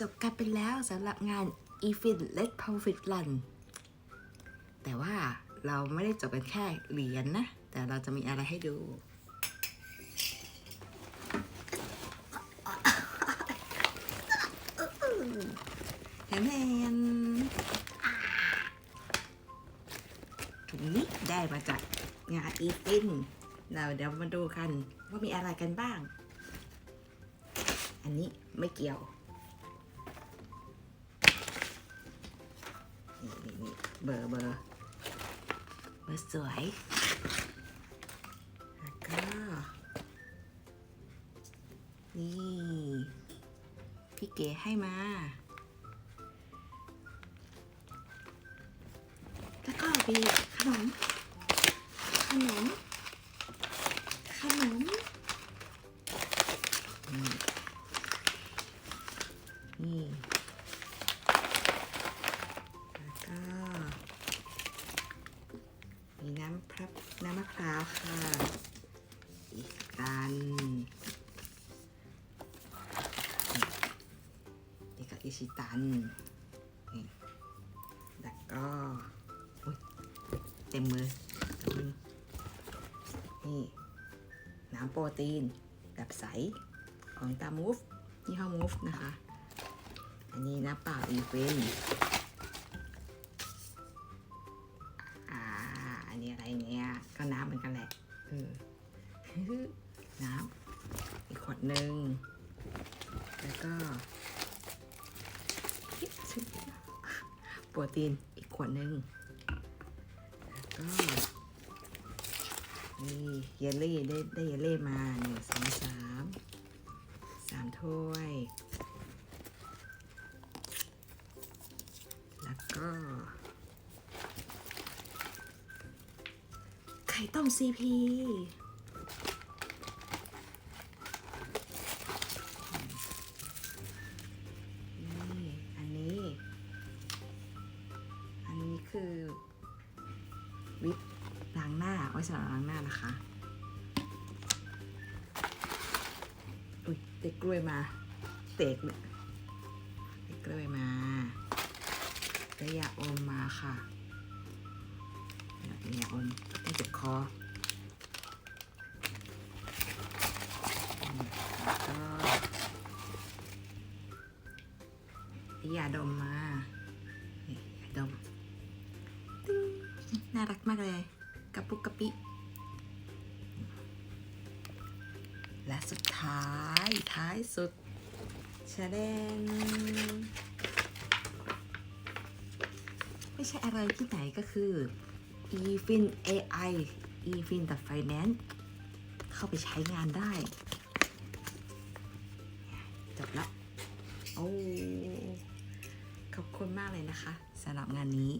จบกันไปแล้วสำหรับงาน e f i n Let Perfect Run แต่ว่าเราไม่ได้จบกันแค่เหรียญนะแต่เราจะมีอะไรให้ดูแฮมแฮมถุงนี้ได้มาจากงานอีฟินเราเดี๋ยวมาดูกันว่ามีอะไรกันบ้าง อันนี้ไม่เกี่ยว เบอร์เบอร์เบอร์สวยแล้วก็นี่พี่เก๋ให้มา แล้วก็มีขนม ขนม ขนมนี่นี่ แล้วก็ มีน้ำพรับ น้ำมะพร้าวค่ะ อีกกันนี่ก็อิชิตันนี่แล้วก็เต็มมือเต็มมือ นี่ น้ำโปรตีนแบบใส ของตามูฟยี่ห้อมูฟนะคะ อันนี้น้ำเปล่าอีเวน น้ำอีกขวดหนึ่งแล้วก็โปรตีนอีกขวดหนึ่งแล้วก็นี่เยลลี่ได้ได้เยลลี่มาหนึ่งสองสามสามถ้วย แล้วก็ไข่ต้มซีพี คือวิปล้างหน้าไว้สำหรับล้างหน้านะคะอุ้ยเด็กกล้วยมาเตกเนี่ยเด็กกล้วยมาได้ยาอมมาค่ะได้ยาอมได้เจ็บคอแล้วก็ได้ยาดมมา น่ารักมากเลยกระปุกกระปิ และสุดท้าย ท้ายสุดชาเดนไม่ใช่อะไรที่ไหนก็คือ eFin AI eFin แต่ Finance เข้าไปใช้งานได้ จบแล้ว โอ้ ขอบคุณมากเลยนะคะสำหรับงานนี้